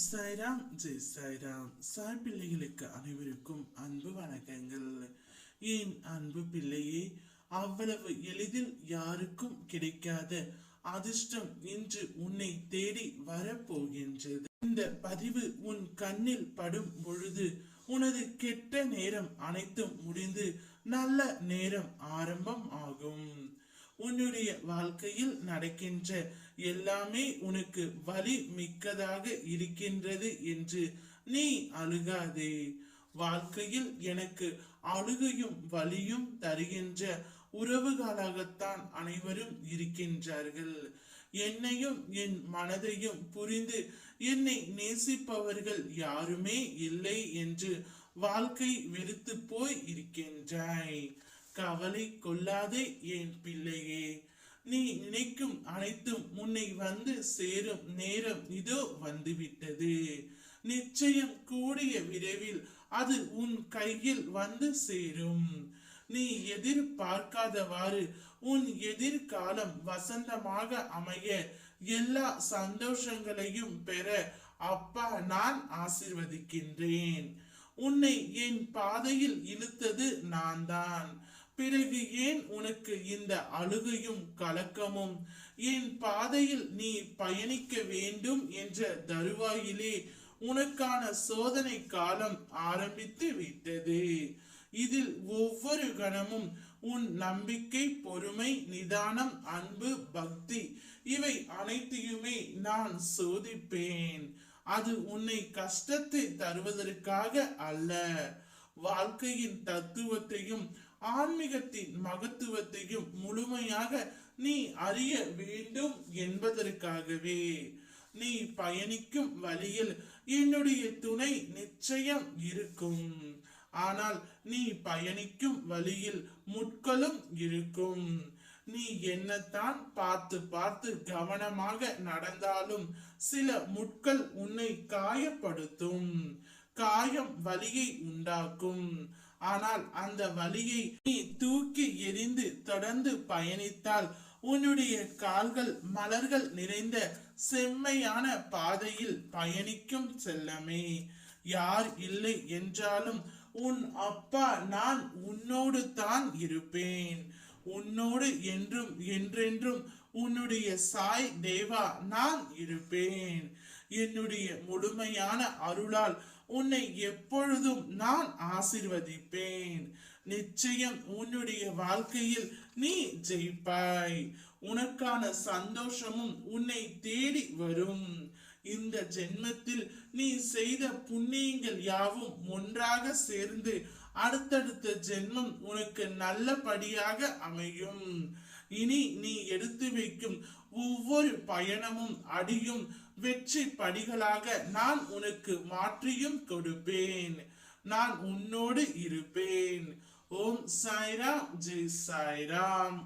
சாய்ராம் ஜெய் சாய்ராம் சாய் பிள்ளைகளுக்கு அனைவருக்கும் அன்பு வணக்கங்கள் என் அன்பு பிள்ளையே அவ்வளவு எளிதில் யாருக்கும் கிடைக்காத அதிர்ஷ்டம் இன்று உன்னை தேடி வரப்போகின்றது இந்த பதிவு உன் கண்ணில் படும் பொழுது உனது கெட்ட நேரம் அனைத்தும் முடிந்து நல்ல நேரம் ஆரம்பம் ஆகும் உன்னுடைய வாழ்க்கையில் நடக்கின்ற எல்லாமே உனக்கு வலி மிக்கதாக இருக்கின்றது என்று நீ அழுகாதே. வாழ்க்கையில் எனக்கு அழுகையும் வலியும் தருகின்ற உறவுகளாகத்தான் அனைவரும் இருக்கின்றார்கள். என்னையும் என் மனதையும் புரிந்து என்னை நேசிப்பவர்கள் யாருமே இல்லை என்று வாழ்க்கை வெறுத்து போய் இருக்கின்றாய். கவலை கொள்ளாதே என் பிள்ளையே. நீ நினைக்கும் அனைத்தும் உன்னை வந்து சேரும் நேரம் இதோ வந்துவிட்டது. நிச்சயம் கூடிய விரைவில் அது உன் கையில் வந்து சேரும். நீ எதிர்பார்க்காதவாறு உன் எதிர்காலம் வசந்தமாக அமைய எல்லா சந்தோஷங்களையும் பெற அப்பா நான் ஆசிர்வதிக்கின்றேன். உன்னை என் பாதையில் இழுத்தது நான் தான் பிறகு ஏன் உனக்கு இந்த அழுகையும் கலக்கமும்? என் பாதையில் நீ பயணிக்க வேண்டும் என்ற தருவாயிலே உனக்கான சோதனை காலம் ஆரம்பித்து விட்டது. இதில் ஒவ்வொரு கணமும் உன் நம்பிக்கை பொறுமை நிதானம் அன்பு பக்தி இவை அனைத்தையுமே நான் சோதிப்பேன். அது உன்னை கஷ்டத்தை தருவதற்காக அல்ல. வாழ்க்கையின் தத்துவத்தையும் ஆன்மீகத்தின் மகத்துவத்தையும் முழுமையாக நீ அறிய வேண்டும் என்பதற்காகவே. நீ பயணிக்கும் வழியில் என்னுடைய துணை நிச்சயம் இருக்கும். ஆனால் நீ பயணிக்கும் வழியில் முட்களும் இருக்கும். நீ என்னத்தான் பார்த்து பார்த்து கவனமாக நடந்தாலும் சில முட்கள் உன்னை காயப்படுத்தும். காயம் வலியை உண்டாக்கும். ஆனால் அந்த வலியை நீ தூக்கி எரிந்து தொடர்ந்து பயணித்தால் உன்னுடைய கால்கள் மலர்கள் நிறைந்த செம்மையான பாதையில் பயணிக்கும் செல்லமே. யார் இல்லை என்றாலும் உன் அப்பா நான் உன்னோடு தான் இருப்பேன். உன்னோடு என்றும் என்றென்றும் உன்னுடைய சாய் தேவா நான் இருப்பேன். என்னுடைய முழுமையான அருளால் உன்னை எப்பொழுதும் நான் ஆசிர்வதிப்பேன். நிச்சயம் உன்னுடைய வாழ்க்கையில் நீ ஜெயிப்பாய். உனக்கான சந்தோஷமும் உன்னை தேடி வரும். இந்த ஜென்மத்தில் நீ செய்த புண்ணியங்கள் யாவும் ஒன்றாக சேர்ந்து அடுத்தடுத்த ஜென்மம் உனக்கு நல்லபடியாக அமையும். இனி நீ எடுத்து வைக்கும் ஒவ்வொரு பயணமும் அடியும் வெற்றி படிகளாக நான் உனக்கு மாற்றியும் கொடுப்பேன். நான் உன்னோடு இருப்பேன். ஓம் சாய்ராம். ஜெய் சாய்ராம்.